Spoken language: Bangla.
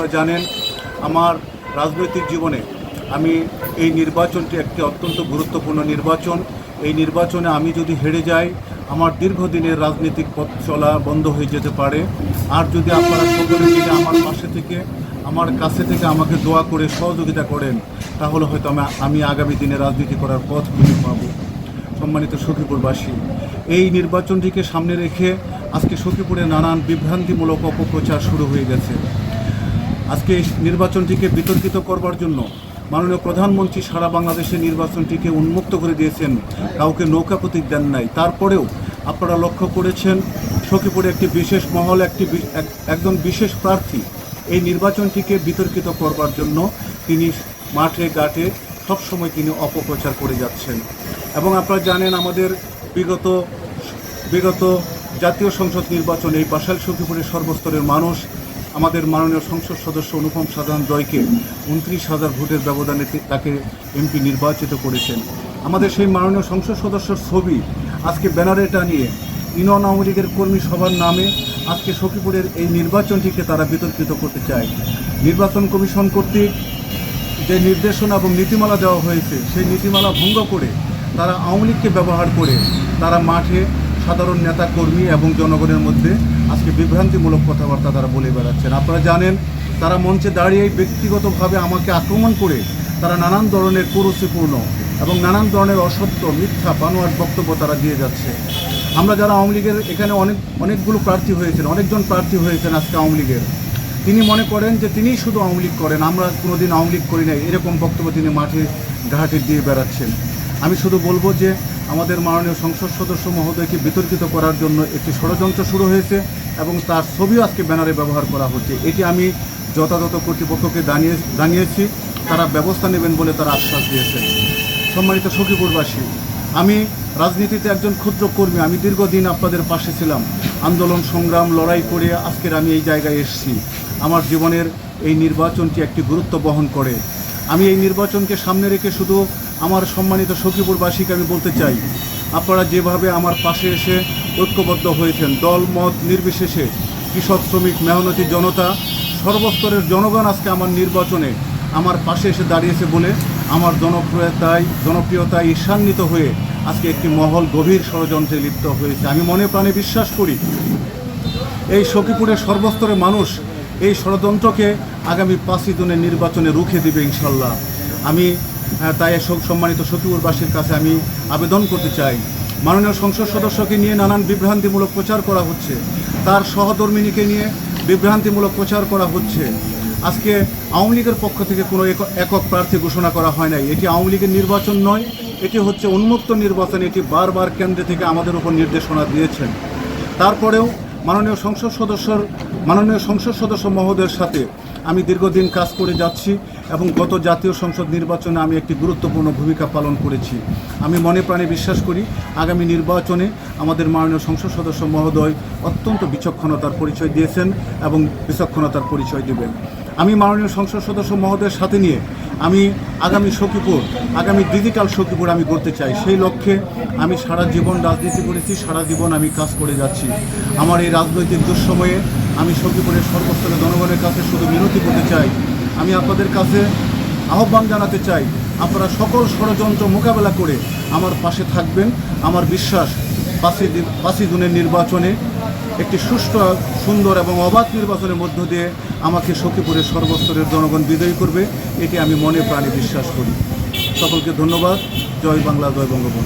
আপনারা জানেন, আমার রাজনৈতিক জীবনে আমি এই নির্বাচনটি একটি অত্যন্ত গুরুত্বপূর্ণ নির্বাচন। এই নির্বাচনে আমি যদি হেরে যাই, আমার দীর্ঘদিনের রাজনৈতিক পথ চলা বন্ধ হয়ে যেতে পারে। আর যদি আপনারা সকলে মিলে আমার পাশে থেকে, আমার কাছে থেকে আমাকে দোয়া করে সহযোগিতা করেন, তাহলে হয়তো আমি আমি আগামী দিনে রাজনীতি করার পথ খুঁজে পাবো। সম্মানিত সখীপুরবাসী, এই নির্বাচনটিকে সামনে রেখে আজকে সখীপুরে নানান বিভ্রান্তিমূলক অপপ্রচার শুরু হয়ে গেছে। আজকে এই নির্বাচনটিকে বিতর্কিত করবার জন্য মাননীয় প্রধানমন্ত্রী সারা বাংলাদেশে নির্বাচনটিকে উন্মুক্ত করে দিয়েছেন। কাউকে নৌকা প্রতীক দেন নাই। তারপরেও আপনারা লক্ষ্য করেছেন, সখীপুরে একটি বিশেষ মহল, একটি একজন বিশেষ প্রার্থী এই নির্বাচনটিকে বিতর্কিত করবার জন্য তিনি মাঠে, ঘাটে সবসময় তিনি অপপ্রচার করে যাচ্ছেন। এবং আপনারা জানেন, আমাদের বিগত বিগত জাতীয় সংসদ নির্বাচনে এই বাসাইল সখীপুরের সর্বস্তরের মানুষ আমাদের মাননীয় সংসদ সদস্য অনুপম সাধারণ জয়কে উনত্রিশ হাজার ভোটের ব্যবধানে তাকে এমপি নির্বাচিত করেছেন। আমাদের সেই মাননীয় সংসদ সদস্যর ছবি আজকে ব্যানারে টানিয়ে ইউনিয়ন আওয়ামী লীগের কর্মী সভার নামে আজকে সখীপুরের এই নির্বাচনটিকে তারা বিতর্কিত করতে চায়। নির্বাচন কমিশন কর্তৃক যে নির্দেশনা এবং নীতিমালা দেওয়া হয়েছে, সেই নীতিমালা ভঙ্গ করে তারা আওয়ামী লীগকে ব্যবহার করে তারা মাঠে সাধারণ নেতা কর্মী এবং জনগণের মধ্যে আজকে বিভ্রান্তিমূলক কথাবার্তা তারা বলে বেড়াচ্ছেন। আপনারা জানেন, তারা মঞ্চে দাঁড়িয়ে ব্যক্তিগতভাবে আমাকে আক্রমণ করে তারা নানান ধরনের কুরুচিপূর্ণ এবং নানান ধরনের অসত্য, মিথ্যা বানোয়ার বক্তব্য তারা দিয়ে যাচ্ছে। আমরা যারা আওয়ামী লীগের এখানে অনেক, অনেকগুলো প্রার্থী হয়েছেন, অনেকজন প্রার্থী হয়েছেন আজকে আওয়ামী লীগের। তিনি মনে করেন যে তিনিই শুধু আওয়ামী লীগ করেন, আমরা কোনোদিন আওয়ামী লীগ করি নাই, এরকম বক্তব্য তিনি মাঠে, ঘাটে দিয়ে বেড়াচ্ছেন। আমি শুধু বলব যে আমাদের মাননীয় সংসদ সদস্য মহোদয়কে বিতর্কিত করার জন্য একটি ষড়যন্ত্র শুরু হয়েছে এবং তার ছবিও আজকে ব্যানারে ব্যবহার করা হচ্ছে। এটি আমি যথাযথ কর্তৃপক্ষকে জানিয়ে জানিয়েছি, তারা ব্যবস্থা নেবেন বলে তারা আশ্বাস দিয়েছেন। সম্মানিত সখীপুরবাসী, আমি রাজনীতিতে একজন ক্ষুদ্র কর্মী, আমি দীর্ঘদিন আপনাদের পাশে ছিলাম। আন্দোলন, সংগ্রাম, লড়াই করে আজকের আমি এই জায়গায় এসেছি। আমার জীবনের এই নির্বাচনটি একটি গুরুত্ব বহন করে। আমি এই নির্বাচনকে সামনে রেখে শুধু আমার সম্মানিত সখীপুরবাসীকে আমি বলতে চাই, আপনারা যেভাবে আমার পাশে এসে ঐক্যবদ্ধ হয়েছেন, দল, মত নির্বিশেষে, কৃষক, শ্রমিক, মেহনতি জনতা, সর্বস্তরের জনগণ আজকে আমার নির্বাচনে আমার পাশে এসে দাঁড়িয়েছে বলে আমার জনপ্রিয়তায় জনপ্রিয়তায় ঈর্ষান্বিত হয়ে আজকে একটি মহল গভীর ষড়যন্ত্রে লিপ্ত হয়েছে। আমি মনে প্রাণে বিশ্বাস করি, এই সখীপুরের সর্বস্তরের মানুষ এই ষড়যন্ত্রকে আগামী পাঁচই জনের নির্বাচনে রুখে দেবে ইনশাল্লাহ। আমি তাই সম্মানিত সখীপুরবাসীর কাছে আমি আবেদন করতে চাই। মাননীয় সংসদ সদস্যকে নিয়ে নানান বিভ্রান্তিমূলক প্রচার করা হচ্ছে। তার সহধর্মিনীকে নিয়ে বিভ্রান্তিমূলক প্রচার করা হচ্ছে। আজকে আওয়ামী লীগের পক্ষ থেকে কোনো এক- একক প্রার্থী ঘোষণা করা হয় নাই। এটি আওয়ামী লীগের নির্বাচন নয়, এটি হচ্ছে উন্মুক্ত নির্বাচন। এটি বারবার কেন্দ্র থেকে আমাদের উপর নির্দেশনা দিয়েছেন। তারপরেও মাননীয় সংসদ সদস্যর মাননীয় সংসদ সদস্য মহোদয়ের সাথে আমি দীর্ঘদিন কাজ করে যাচ্ছি এবং গত জাতীয় সংসদ নির্বাচনে আমি একটি গুরুত্বপূর্ণ ভূমিকা পালন করেছি। আমি মনে প্রাণে বিশ্বাস করি, আগামী নির্বাচনে আমাদের মাননীয় সংসদ সদস্য মহোদয় অত্যন্ত বিচক্ষণতার পরিচয় দিয়েছেন এবং বিচক্ষণতার পরিচয় দেবেন। আমি মাননীয় সংসদ সদস্য মহোদয়ের সাথে নিয়ে আমি আগামী সখীপুর, আগামী ডিজিটাল সখীপুর আমি করতে চাই। সেই লক্ষ্যে আমি সারা জীবন রাজনীতি করেছি, সারা জীবন আমি কাজ করে যাচ্ছি। আমার এই রাজনৈতিক দুঃসময়ে আমি সখীপুরের সর্বস্তরের জনগণের কাছে শুধু মিনতি করতে চাই। আমি আপনাদের কাছে আহ্বান জানাতে চাই, আপনারা সকল ষড়যন্ত্র মোকাবেলা করে আমার পাশে থাকবেন। আমার বিশ্বাস পাঁচই পাঁচই জুনের নির্বাচনে একটি সুষ্ঠু, সুন্দর এবং অবাধ নির্বাচনের মধ্য দিয়ে আমাকে সখীপুরের সর্বস্তরের জনগণ বিজয়ী করবে, এটি আমি মনে প্রাণে বিশ্বাস করি। সকলকে ধন্যবাদ। জয় বাংলা, জয় বঙ্গবন্ধু।